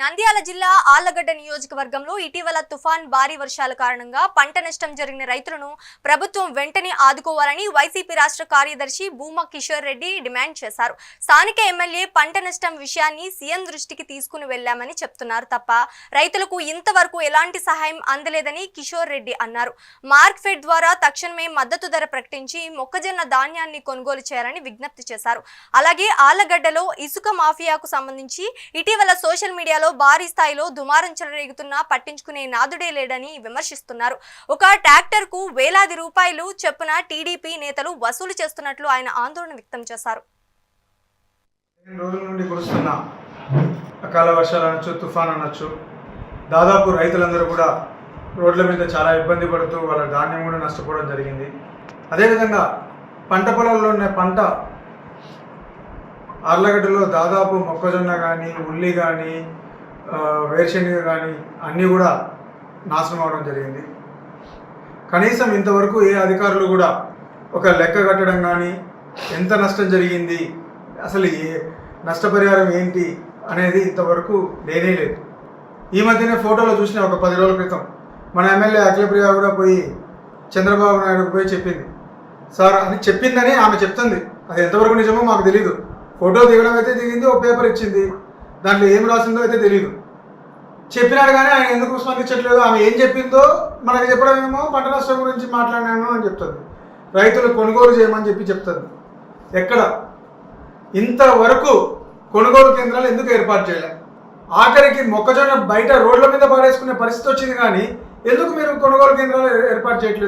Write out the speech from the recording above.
నంద్యాల జిల్లా ఆళ్ళగడ్డ నియోజకవర్గంలో ఇటీవల తుఫాన్ భారీ వర్షాల కారణంగా పంట నష్టం జరిగిన రైతులను ప్రభుత్వం వెంటనే ఆదుకోవాలని వైసీపీ రాష్ట్ర కార్యదర్శి భూమా కిషోర్ రెడ్డి డిమాండ్ చేశారు. స్థానిక ఎమ్మెల్యే పంట నష్టం విషయాన్ని సీఎం దృష్టికి తీసుకుని వెళ్ళామని చెప్తున్నారు తప్ప రైతులకు ఇంతవరకు ఎలాంటి సహాయం అందలేదని కిషోర్ రెడ్డి అన్నారు. మార్క్ ఫెడ్ ద్వారా తక్షణమే మద్దతు ధర ప్రకటించి మొక్కజొన్న ధాన్యాన్ని కొనుగోలు చేయాలని విజ్ఞప్తి చేశారు. అలాగే ఆళ్ళగడ్డలో ఇసుక మాఫియాకు సంబంధించి ఇటీవల సోషల్ మీడియాలో భారీ స్థాయిలో దుమారం చెలరేగుతున్నా పట్టించుకునే నాదుడే లేడని విమర్శిస్తున్నారు. ఒక ట్రాక్టర్కు వేలాది రూపాయలు చెప్పున టీడీపీ నేతలు వసూలు చేస్తున్నట్లు ఆయన ఆందోళన వ్యక్తం చేశారు. రోజుల నుండి కురుస్తున్న అకాల వర్షాలు అనొచ్చు తుఫాన్ అనొచ్చు దాదాపు రైతులందరూ కూడా రోడ్ల మీద చాలా ఇబ్బంది పడుతూ వాళ్ళ ధాన్యం కూడా నష్టపోవడం జరిగింది. అదేవిధంగా పంట పొలాల్లో ఉన్న పంట అర్లగడ్డలో దాదాపు మొక్కజొన్న కానీ ఉల్లి కానీ వేరుశెనగ కానీ అన్నీ కూడా నాశనం అవడం జరిగింది. కనీసం ఇంతవరకు ఏ అధికారులు కూడా ఒక లెక్క కట్టడం కానీ ఎంత నష్టం జరిగింది అసలు ఏ నష్టపరిహారం ఏంటి అనేది ఇంతవరకు లేనే లేదు. ఈ మధ్యనే ఫోటోలో చూసిన ఒక పది రోజుల క్రితం మన ఎమ్మెల్యే అఖిలప్రియ కూడా పోయి చంద్రబాబు నాయుడుకు పోయి చెప్పింది. సార్ అని చెప్పిందని ఆమె చెప్తుంది. అది ఎంతవరకు నిజమో మాకు తెలియదు ఫోటో దిగడం అయితే దిగింది ఒక పేపర్ ఇచ్చింది. దాంట్లో ఏం రాసిందో అయితే తెలియదు చెప్పినాడు కానీ ఆయన ఎందుకు స్పందించట్లేదు ఆమె ఏం చెప్పిందో మనకి చెప్పడం ఏమో? పంట నష్టం గురించి మాట్లాడినాను అని చెప్తుంది. రైతులు కొనుగోలు చేయమని చెప్పి చెప్తుంది. ఎక్కడ? ఇంతవరకు కొనుగోలు కేంద్రాలు ఎందుకు ఏర్పాటు చేయలే? ఆఖరికి మొక్కజొన్న బయట రోడ్ల మీద పాడేసుకునే పరిస్థితి వచ్చింది కానీ ఎందుకు మీరు కొనుగోలు కేంద్రాలు ఏర్పాటు చేయట్లేదు?